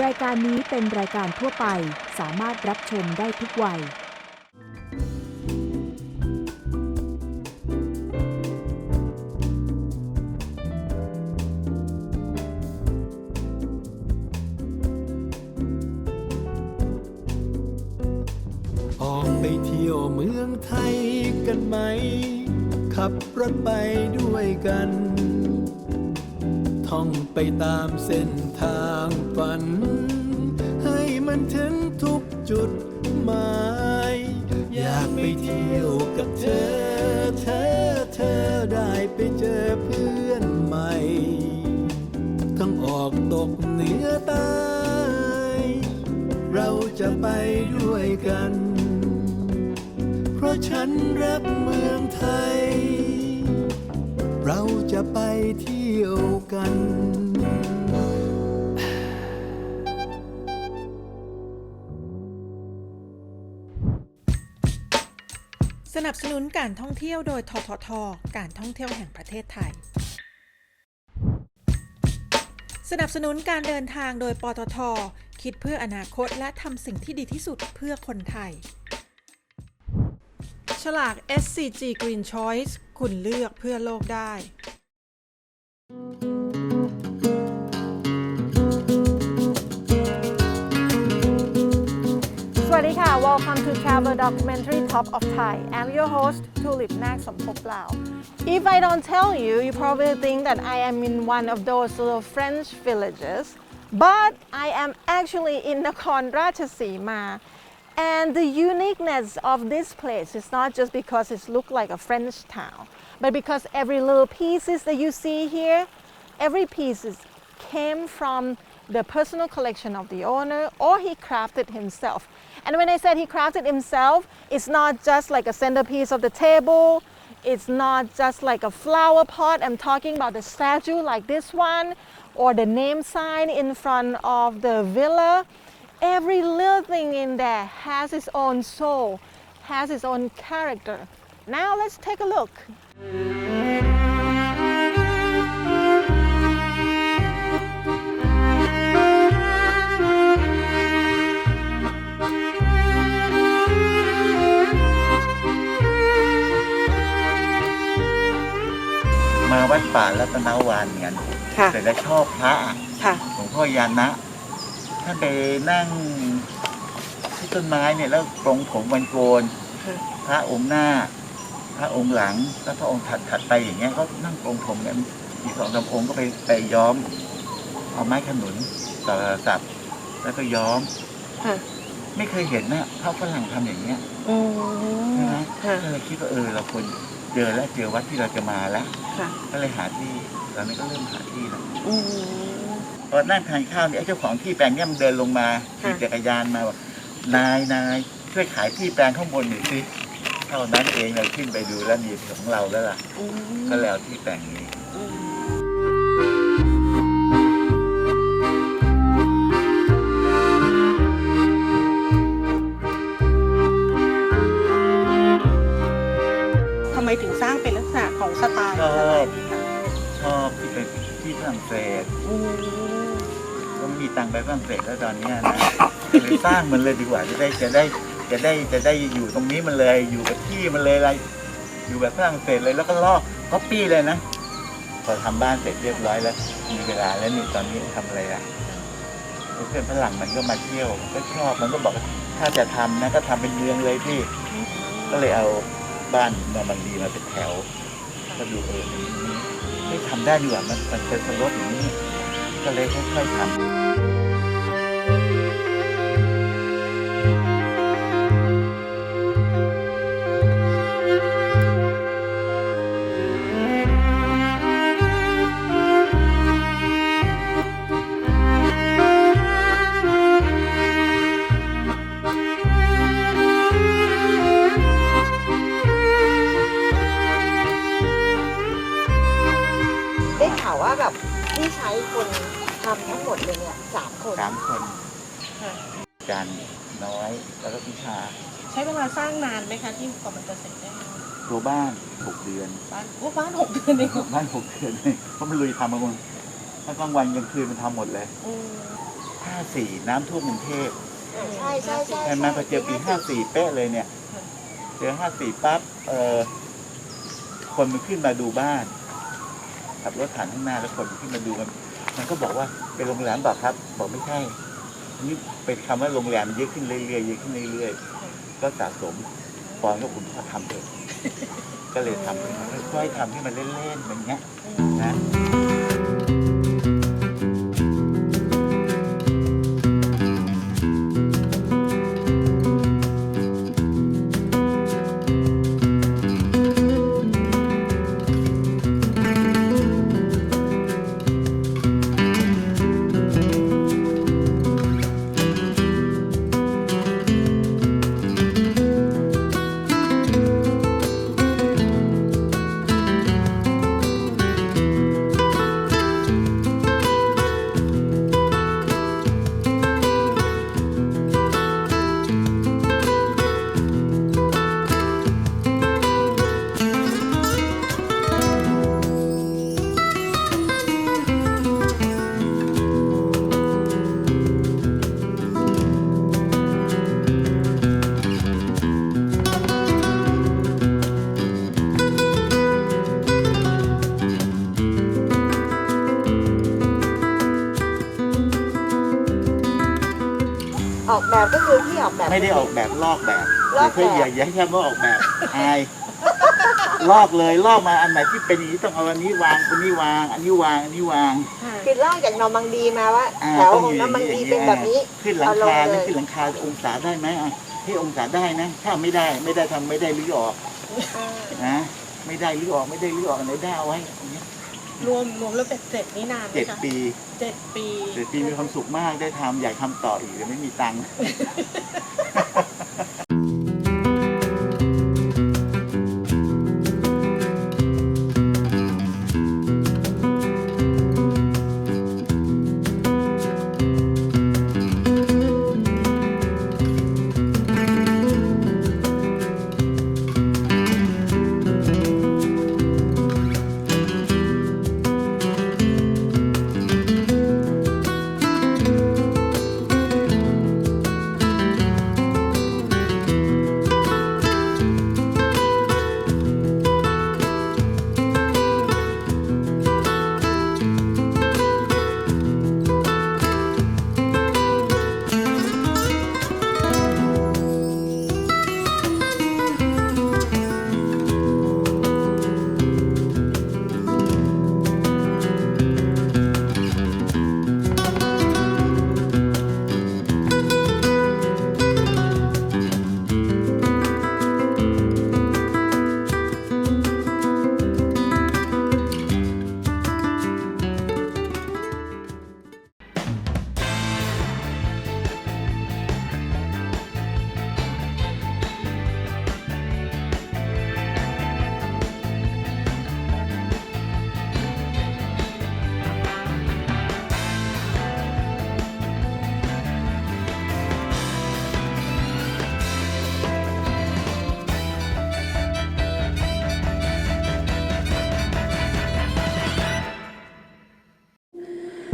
รายการนี้เป็นรายการทั่วไปสามารถรับชมได้ทุกวัย ออกไปเที่ยวเมืองไทยกันไหม ขับรถไปด้วยกัน ท่องไปตามเส้นทางฝัน ให้มันถึงทุกจุดหมาย อยากไปเที่ยวกับเธอ เธอเธอได้ไปเจอเพื่อนใหม่ ทั้งออกตกเหนือใต้เราจะไปด้วยกัน เพราะฉันรักเมืองไทย เราจะไปเที่ยวกันสนับสนุนการท่องเที่ยวโดยททท การท่องเที่ยวแห่งประเทศไทย สนับสนุนการเดินทางโดยปตท คิดเพื่ออนาคตและทำสิ่งที่ดีที่สุดเพื่อคนไทย ฉลาก SCG Green Choice คุณเลือกเพื่อโลกได้ สวัสดีค่ะ Welcome to Travel Documentary Top of Thai I'm your host Tulip Nak Sampop Lao If I don't tell you you probably think that I am in one of those little French villages but I am actually in Nakhon Ratchasima and the uniqueness of this place is not just because it looks like a French town but because every little pieces that you see here every piece is came from the personal collection of the owner or he crafted himself. And when I said he crafted himself, it's not just like a centerpiece of the table, it's not just like a flower pot. I'm talking about the statue like this one or the name sign in front of the villa. Every little thing in there has its own soul, has its own character. Now let's take a look. มาวัดป่ารัตนวานกันค่ะ แต่แล้วชอบพระอะค่ะ หลวงพ่อยานะท่านไปนั่งที่ต้นไม้เนี่ยแล้วปรงผมวันโกนค่ะพระองค์หน้าพ ระองค์หลังแล้วพระองค์ถัดถัดไปอย่างเงี้ยก็นั่งปรงผมกันอีกสองสามองค์ก็ไปไปย้อม เอาไม้ขนุนต่อสับแล้วก็ย้อมค่ะไม่เคยเห็นนะพระฝรั่งทำอย่างเงี้ยอืใช่ไหมค่ะก็เลยคิดว่าเออเราควรเจอแล้วเจอวัดที่เราจะมาแล้วค่ะก็เลยหาที่ตอนนี้ก็เริ่มหาที่แล้วอืมพอนั่งทานข้าวเนี่ยไอ้เจ้าของที่แปลงเนี่ยมันเดินลงมาค่ะขี่จักรยานมาบอกนายนายช่วยขายที่แปลงข้างบนหน่อยสิเท่านั้นเองเราขึ้นไปดูแล้วมีของเราแล้วล่ะอืมก็แล้วที่แปลงนี้อืมทำไมถึงสร้างเป็นลักษณะของสไตล์ชอบสไตล์นี้คะชอบที่ไปที่ฝรั่งเศสอืมก็ไม่มีตังค์ไปฝรั่งเศสแล้วตอนเนี้ยนะก็เลยสร้างมันเลยดีกว่าจะได้จะได้ จะได้จะได้อยู่ตรงนี้มันเลยอยู่กับที่มันเลยอะไรอยู่แบบฝรั่งเศสเลยแล้วก็ลอกก๊อปปี้เลยนะพอทำบ้านเสร็จเรียบร้อยแล้ว มีเวลาแล้วนี่ตอนนี้ทำอะไรล่ะเพื่อนฝรั่งมันก็มาเที่ยวก็ชอบมันก็บอกถ้าจะทำนะก็ทำเป็นเมืองเลยพี่ ก็เลยเอาบ้านนอร์มันดีมาเป็นแถวก็ดูเออนมันไม่ทำได้ดีกว่ามันมันเป็นสลบอย่างนี้ ก็เลยค่อยๆทำ ที่ใช้คนทำทั้งหมดเลยเนี่ยสามคนสามคนค่ะจันน้อยแล้วก็พิชา ใช้เวลาสร้างนานไหมคะที่กว่ามันจะเสร็จได้ตัวบ้านหกเดือน บ้านโอ้บ้านหกเดือนเองเหรอบ้านหกเดือนเองเพราะมันลุยทำมาหมดถ้ากลางวันกลางคืนมันทำหมดเลยอืม54น้ำท่วมกรุงเทพใช่ใช่ใช่ใช่ไหมพอเจอปี54เป๊ะเลยเนี่ย เจอ54ปั๊บเออคนมันขึ้นมาดูบ้าน ขับรถผ่านข้างหน้าแล้วคนที่มาดูมันมันก็บอกว่าเป็นโรงแรมบอกครับ บอกไม่ใช่นนี่เป็นคำว่าโรงแรมเยอะขึ้นเรื่อยๆเยอะขึ้นเรื่อยๆก็สะสมปอนก็คุณพ่อทำเลยก็เลยทำขึ้นมาค่อยๆทำให้มันเล่นๆอย่างเงี้ยนะ ไม่ได้ออกแบบลอกแบบลอกแบบ เพื่ออย่าอย่าให้คำว่าออกแบบอายลอกเลยลอกมาอันไหนที่เป็นอย่างนี้ต้องเอาอันนี้วางอันนี้วาง อันนี้วางอันนี้วางคือลอกจากนอร์มังดีมาว่าอ่าแถวต้องขอองยู่นอร์มังอย่างดีนี้เป็นแบบนี้ขึ้นหลังเอาลงคาเลยนี่ขึ้นหลังคาองศาได้ไหมอะให้องศาได้นะ ถ้าไม่ได้ไม่ได้ทำไม่ได้รื้อออกนะไม่ได้รื้อออกไม่ได้รื้อออกอันไหนได้เอาไว้อย่างเงี้ย รวมรวมแล้วเป็ดเสร็จนี่นานไหมเจ็ดคะปีเจ็ดปี เจ็ดปีมีความสุขมากได้ทำอยากทำต่ออีกแต่ไม่มีตังค์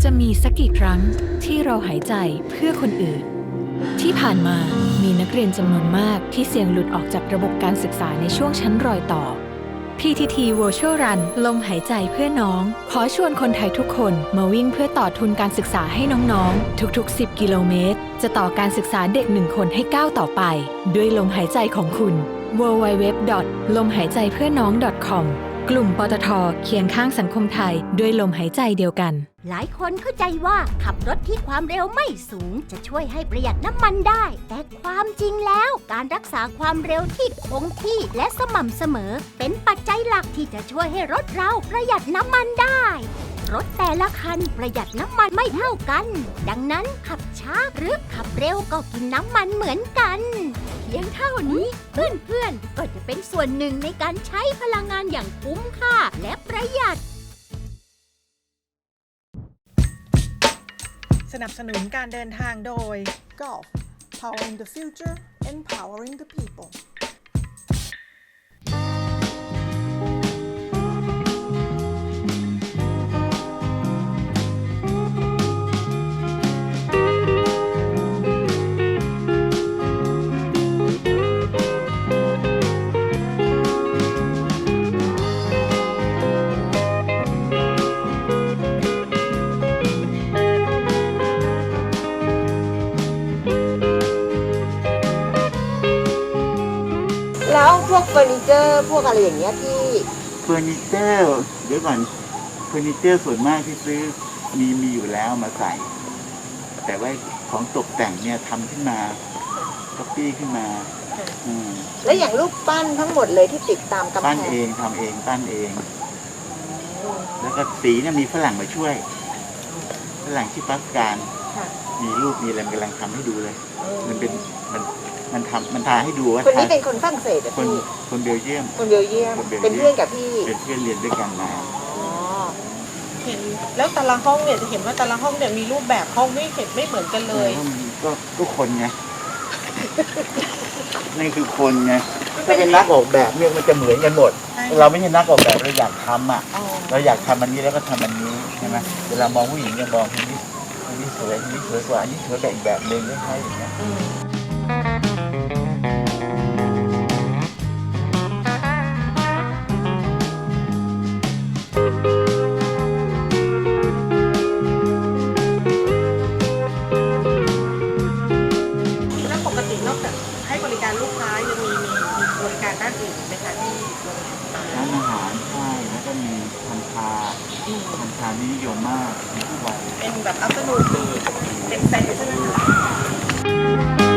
จะมีสักกี่ครั้งที่เราหายใจเพื่อคนอื่น ที่ผ่านมามีนักเรียนจำนวนมากที่เสี่ยงหลุดออกจากระบบการศึกษาในช่วงชั้นรอยต่อ PTT Virtual Run ลมหายใจเพื่อน้อง ขอชวนคนไทยทุกคนมาวิ่งเพื่อต่อทุนการศึกษาให้น้องๆ ทุกๆ 10 กิโลเมตร จะต่อการศึกษาเด็กหนึ่งคนให้ก้าวต่อไป ด้วยลมหายใจของคุณ www. ลมหายใจเพื่อน้อง .com กลุ่มปตทเคียงข้างสังคมไทยด้วยลมหายใจเดียวกัน หลายคนเข้าใจว่าขับรถที่ความเร็วไม่สูง จะช่วยให้ประหยัดน้ำมันได้ แต่ความจริงแล้วการรักษาความเร็วที่คงที่และสม่ำเสมอ เป็นปัจจัยหลักที่จะช่วยให้รถเราประหยัดน้ำมันได้ รถแต่ละคันประหยัดน้ำมันไม่เท่ากัน ดังนั้นขับช้าหรือขับเร็วก็กินน้ำมันเหมือนกัน พียงเท่านี้ เพื่อนๆ ก็จะเป็นส่วนหนึ่งในการใช้พลังงานอย่างคุ้มค่าและประหยัด สนับสนุนการเดินทางโดย Golf powering the future empowering the people อร์นิเจอร์พวกอะไรอย่างเงี้ยที่เฟอร์นิเจอร์เดี๋ยวก่อนเฟอร์นิเจอร์ส่วนมากที่ซื้อมีมีอยู่แล้วมาใส่ แต่ว่าของตกแต่งเนี่ยทำขึ้นมาก็ปี้ขึ้นมาอืมและอย่างรูปปั้นทั้งหมดเลยที่ติดตามกำแพปั้นงเองทำเองปั้นเอง แล้วก็สีเนี่ยมีฝรั่งมาช่วย ฝรั่งที่อปัสการค่ะมีรูปมีอะไรมันกำลังทำให้ดูเลย มันเป็นมันมันทำมันทาให้ดูว่าคนนี้ทาเป็นคนฝรั่งเศสอะคนพี่ คนเบลเยียม คนเบลเยียม คนเบลเยียม เป็นเพื่อนกับพี่เป็นเพื่อนเรียนด้วยกันมาอ๋อเห็นแล้วแต่ละห้องเนี่ยจะเห็นว่าแต่ละห้องเนี่ยมีรูปแบบห้องไม่เห็นไม่เหมือนกันเลยก็ก็คนไงนี่คือคนไงถ้าเป็นนักออกแบบเนี่ยมันจะเหมือนกันหมดใช่เราไม่ใช่นักออกแบบเราอยากทำอะ อ๋อเราอยากทำอันนี้แล้วก็ทำอันนี้ใช่ไหมเวลามองผู้หญิงเนี่ยมองคนนี้คนนี้สวยคนนี้สวยกว่าอันนี้สวยแบบอีกแบบหนึ่งไม่ใช่อย่างเงี้ย อืมานี่นิยมมากทุกวันเป็นแบบอั t เ r อร์นูนทีเป็นเซตใช่ไหมคะ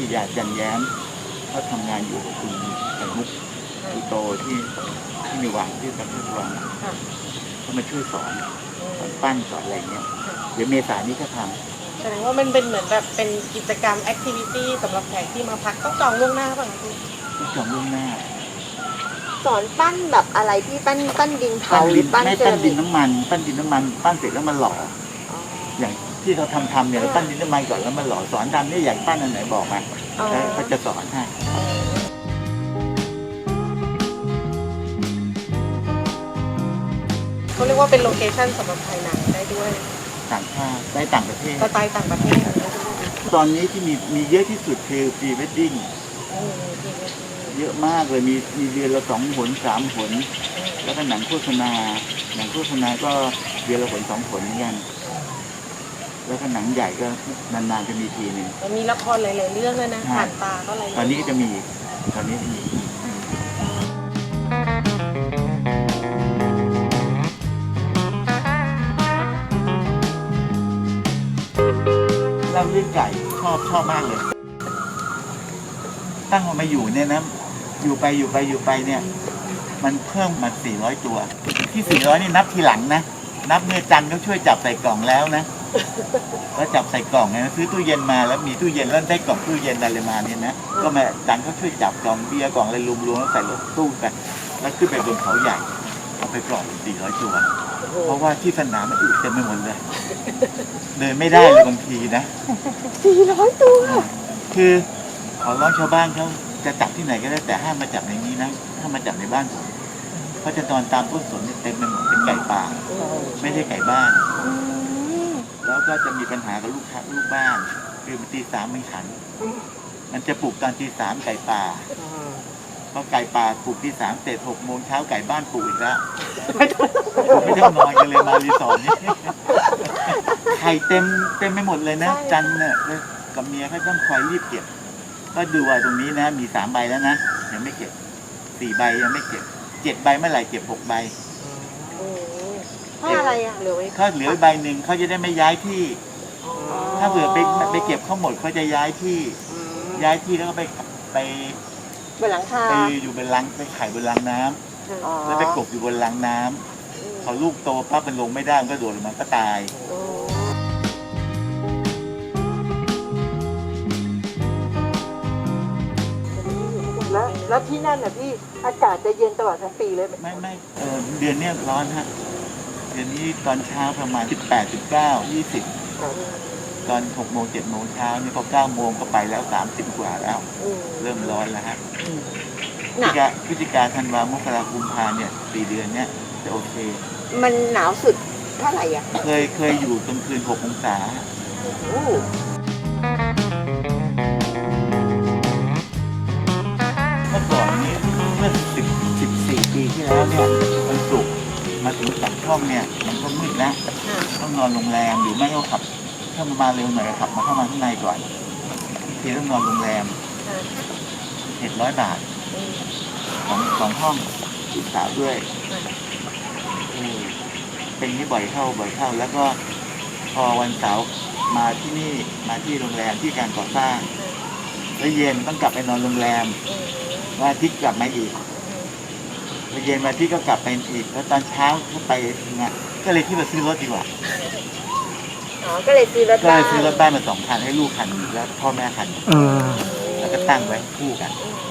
วนหนึ่งที่พิทยาจันแย้มเขาทำงานอยู่กับคุณไข่มุกคุโตที่ที่ในวังที่สัมพุทธวังเขามาช่วยสอนสอนปั้นสอนอะไรเงี้ยเดี๋ยวเมษายนนี้ก็ทแสดงว่ามันเป็นเหมือนแบบเป็นกิจกรรมแอคทิวิตี้สำหรับแขกที่มาพักต้องจองล่วงหน้าป่ะคะคุณำต้องจองล่วงหน้า สอนปั้นแบบอะไรพี่ปั้นปั้นดินเผาปั้นหดิรือนปั้นไม่เจปั้นลาดิมินกน้ำมัน ปั้นดินน้ำมัน ปั้นเสร็จแล้วมาหล่ออ๋ออย่าง ที่เขาทำทำเนี่ยเราปั้นดินน้ำมันก่อนแล้วมาหล่อสอนทำเนี่ยอยากปั้นอันไหนบอกมาอ๋อ แล้วเขาจะสอนให้ เขาเรียกว่าเป็นโลเคชั่นสำหรับถ่ายหนังได้ด้วยต่างชาติได้ต่างประเทศ สไตล์ต่างประเทศอะไรด้วยตอนนี้ที่มีมีเยอะที่สุดคือพรีเวดดิ้งอืมดีเลยเยอะมากเลยมีมีเดือนละสองหนสามหน แล้วก็หนังโฆษณา หนังโฆษณาก็เดือนละหนสองหนเหมือนกัน แล้วก็หนังใหญ่ก็นานๆจะมีทีหนึ่งมันมีละครหลายๆเรื่องเลยนะใช่ผ่านตาก็อะไรตอนนี้ก็จะมีอีกตอนนี้จะมีอีกเล่าเรื่องไก่ชอบชอบมากเลย ตั้งมันมาอยู่เนี่ยนะอยู่ไปอยู่ไปอยู่ไปเนี่ย มันเพิ่มมา400 ตัว ที่ 400 นี่นับทีหลังนะ นับเมื่อจันเขาช่วยจับใส่กล่องแล้วนะ แล้วจับใส่กล่องเนี่ยนะซื้อตู้เย็นมาแล้วมีตู้เย็นแล้วได้กล่องตู้เย็นอะไรมาเนี่ยนะก็มาจันเขาช่วยจับกล่องเบียร์กล่องอะไรรวมๆแล้วใส่รถตู้ไปแล้วขึ้นไปบนเขาใหญ่เอาไปกล่อง400ตัวเพราะว่าที่สนามมันอึเต็มไปหมดเลยเดินไม่ได้เลยบางทีนะ400ตัวคือขอร้องชาวบ้านเขาจะจับที่ไหนก็ได้แต่ห้ามมาจับในนี้นะห้ามมาจับในบ้านผมเขาจะนอนตามต้นสนเนี่ยเต็มไปหมดเป็นไก่ป่าไม่ใช่ไก่บ้าน แล้วก็จะมีปัญหากับลูกค้าลูกบ้าน คือมันตีสามไม่ขัน มันจะปลุกตอนตีสามไก่ป่าพอไก่ป่าปลุกตีสามเสร็จหกโมงเช้าไก่บ้านปลุกอีกแล้วไม่ต้องนอนกันเลยมารีสอร์ทนี่ไข่เต็มเต็มไปหมดเลยนะ จันเนี่ยกับเมียเขาต้องคอยรีบเก็บ ก็ดูว่าตรงนี้นะ มีสามใบแล้วนะยังไม่เก็บสี่ใบยังไม่เก็บเจ็ดใบเมื่อไหร่เก็บหกใบ เพราะอะไรอะเหลือไว้เขาเหลือใบหนึ่งเขาจะได้ไม่ย้ายที่ ถ้าเผื่อไปไปเก็บเขาหมดเขาจะย้ายที่ ย้ายที่แล้วก็ไปไปบนหลังคาไปอยู่บนลังไปไข่บนลังน้ำอ๋อแล้วไปกบอยู่บนลังน้ำพอลูกโตปั๊บมันลงไม่ได้มันก็โดดลงมาก็ตายโอ้แล้วแล้วที่นั่นน่ะพี่อากาศจะเย็นตลอดทั้งปีเลยไหมไม่ไม่เออเดือนเนี้ยร้อนฮะเดือนนี้ตอนเช้าประมาณ 18 19 20 ตอน6โมง7โมงเช้านี่พอ9โมงก็ไปแล้ว 30 กว่าแล้วอืมเริ่มร้อนแล้วฮะพฤศหนัจิกกาพฤศจิกาธันวามกรากุมภาเนี่ยสี่เดือนเนี้ยจะโอเค มันหนาวสุดเท่าไหร่อะ เคยเคยอยู่กลางคืน6องศาโอ้เมื่อก่อนนี้เมื่อสิบสิบสี่ปีที่แล้วเนี่ยวันศุกร์ มาถึงปากช่องเนี่ยมันก็มืดแล้วต้องนอนโรงแรมหรือไม่ก็ขับถ้ามันมาเร็วหน่อยก็ขับมาเข้ามาข้างในก่อนทีต้องนอนโรงแรมเจ็ดร้อยบาทสองสองห้องอีกสาวด้วยเออเป็นอย่างนี้บ่อยเข้าบ่อยเข้า แล้วก็พอวันเสาร์มาที่นี่มาที่โรงแรมที่การก่อสร้างแล้วเย็นต้องกลับไปนอนโรงแรมวันอาทิตย์กลับมาอีก แล้วเย็นวันอาทิตย์ก็กลับไปอีกแล้วตอนเช้าก็ไปงานก็เลยที่มาซื้อรถดีกว่า อ๋อ ก็เลยซื้อรถก็บ้าเลยนซื้อรถบ้านมาสองคันให้ลูกคันหนึ่งแล้วพ่อแม่คันหนึ่งแล้วก็ตั้งไว้คู่กันร้านอา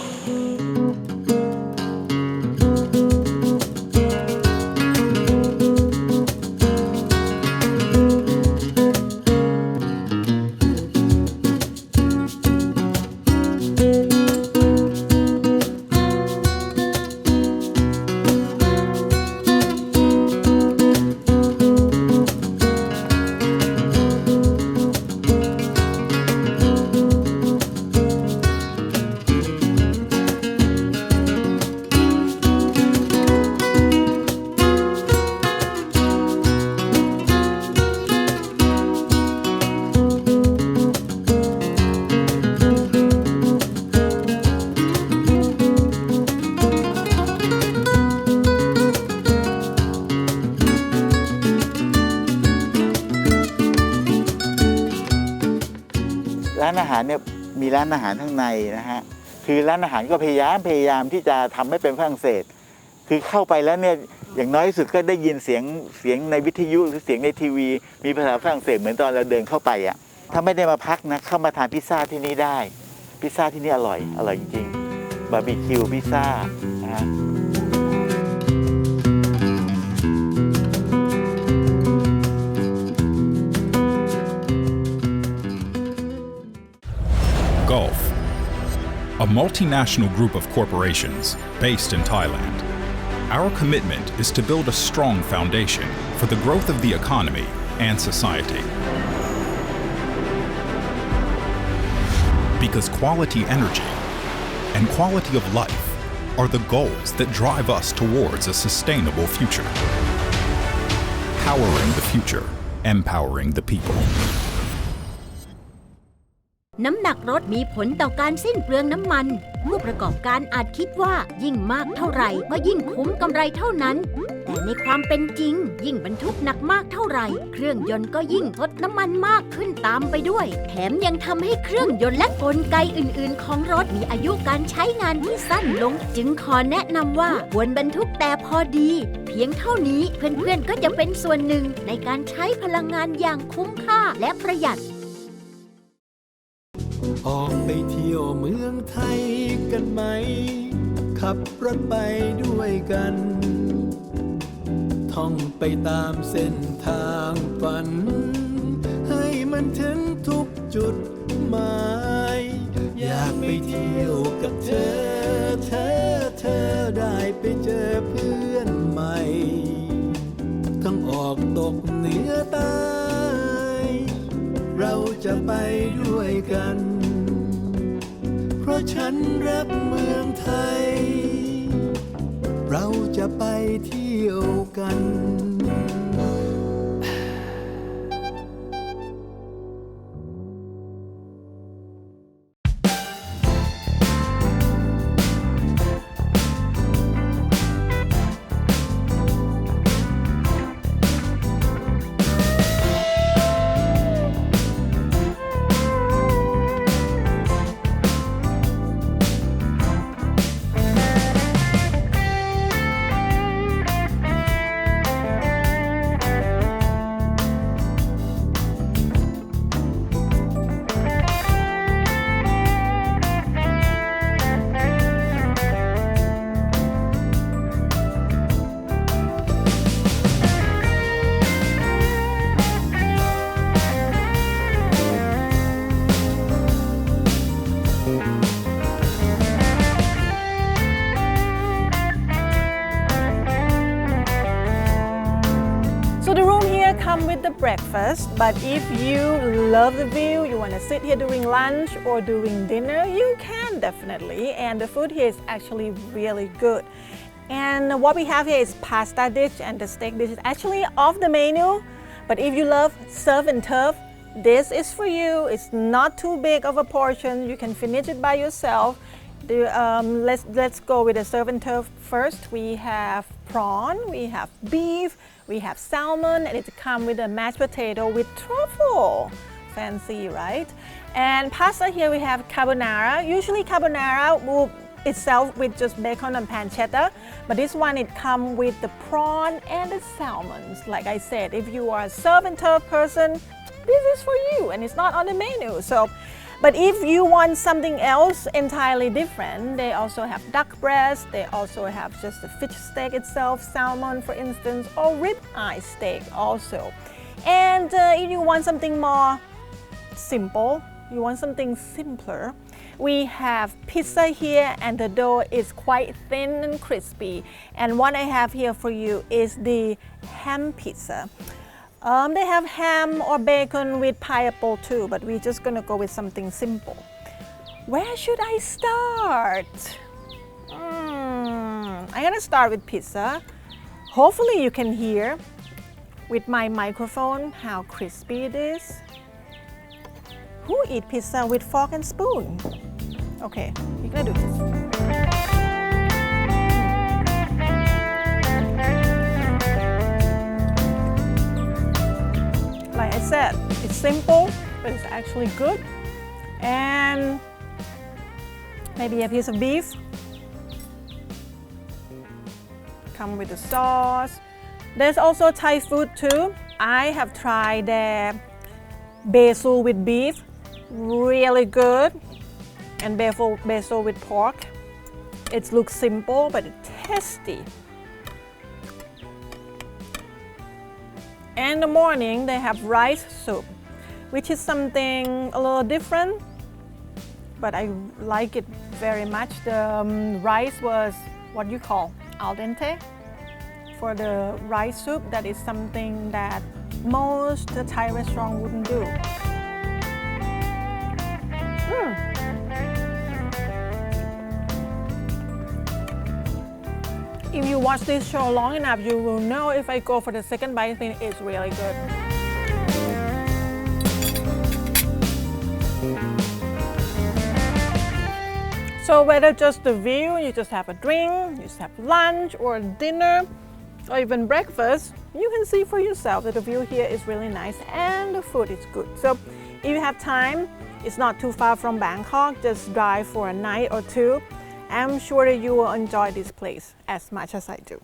ารเนี่ยมีร้านอาหารข้างในนะฮะคือร้านอาหารก็พยายามพยายามที่จะทำให้เป็นฝรั่งเศส คือเข้าไปแล้วเนี่ยอย่างน้อยสุดก็ได้ยินเสียงเสียงในวิทยุหรือเสียงในทีวี มีภาษาฝรั่งเศสเหมือนตอนเราเดินเข้าไปอะถ้าไม่ได้มาพักนะเข้ามาทานพิซซ่าที่นี่ได้ พิซซ่าที่นี่อร่อยอร่อยจริงๆบาร์บีคิวพิซซ่านะฮะ a multinational group of corporations based in Thailand. Our commitment is to build a strong foundation for the growth of the economy and society. Because quality energy and quality of life are the goals that drive us towards a sustainable future. Powering the future, empowering the people. น้ำหนักรถมีผลต่อการสิ้นเปลืองน้ำมัน ผู้ประกอบการอาจคิดว่ายิ่งมากเท่าไหร่ก็ยิ่งคุ้มกำไรเท่านั้น แต่ในความเป็นจริง ยิ่งบรรทุกหนักมากเท่าไหร่ เครื่องยนต์ก็ยิ่งลดน้ำมันมากขึ้นตามไปด้วย แถมยังทำให้เครื่องยนต์และกลไกอื่น ๆ ของรถมีอายุการใช้งานที่สั้นลง จึงขอแนะนำว่าควรบรรทุกแต่พอดี เพียงเท่านี้เพื่อนๆก็จะเป็นส่วนหนึ่งในการใช้พลังงานอย่างคุ้มค่าและประหยัด ออกไปเที่ยวเมืองไทยกันไหม ขับรถไปด้วยกัน ท่องไปตามเส้นทางฝัน ให้มันถึงทุกจุดหมาย อยากไปเที่ยวกับเธอ เธอเธอได้ไปเจอเพื่อนใหม่ ทั้งออกตกเหนือใต้เราจะไปด้วยกัน ฉันรักเมืองไทย เราจะไปเที่ยวกัน but if you love the view, you want to sit here during lunch or during dinner, you can definitely. And the food here is actually really good. And what we have here is pasta dish and the steak dish is actually off the menu. But if you love surf and turf, this is for you. It's not too big of a portion. You can finish it by yourself. The, um, let's let's go with the surf and turf first. We have prawn, we have beef, we have salmon, and it comes with a mashed potato with truffle. Fancy, right? And pasta here we have carbonara. Usually carbonara will itself with just bacon and pancetta, but this one it comes with the prawn and the salmons. Like I said, if you are a surf and person, this is for you, and it's not on the menu. So. But if you want something else entirely different, they also have duck breast, they also have just the fish steak itself, salmon for instance, or rib eye steak also. And uh, if you want something more simple, you want something simpler, we have pizza here and the dough is quite thin and crispy. And what I have here for you is the ham pizza. Um, they have ham or bacon with pineapple too, but we're just gonna go with something simple. Where should I start? Hmm, I'm gonna start with pizza. Hopefully, you can hear with my microphone how crispy it is. Who eat pizza with fork and spoon? Okay, we're gonna do this. Simple, but it's actually good. And maybe a piece of beef. Come with the sauce. There's also Thai food too. I have tried the basil with beef, really good, and basil, basil with pork. It looks simple, but it's tasty. And in the morning, they have rice soup, which is something a little different, but I like it very much. The um, rice was what you call al dente. For the rice soup, that is something that most Thai restaurant wouldn't do. Mm. If you watch this show long enough, you will know if I go for the second bite, I think it's really good. So whether just the view, you just have a drink, you just have lunch or dinner, or even breakfast, you can see for yourself that the view here is really nice and the food is good. So if you have time, it's not too far from Bangkok, just drive for a night or two. I'm sure that you will enjoy this place as much as I do.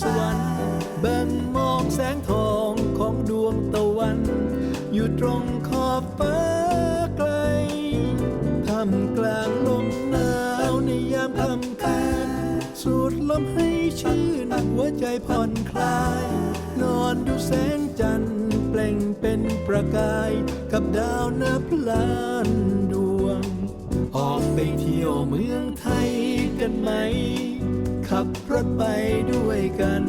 สวรรค์แบ่งมองแสงทองของดวงตะวัน อยู่ตรงขอบฟ้าไกลท่ามกลางลมหนาวในยามค่ำคืนสูดลมให้ชื่นหัวใจผ่อนคลาย นอนดูแสงจันทร์เปล่งเป็นประกาย กับดาวนับล้านดวง ออกไปเที่ยวเมืองไทยกันไหม ขับรถไปด้วยกัน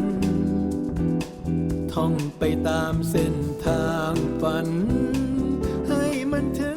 ท่องไปตามเส้นทางฝัน ให้มันถึง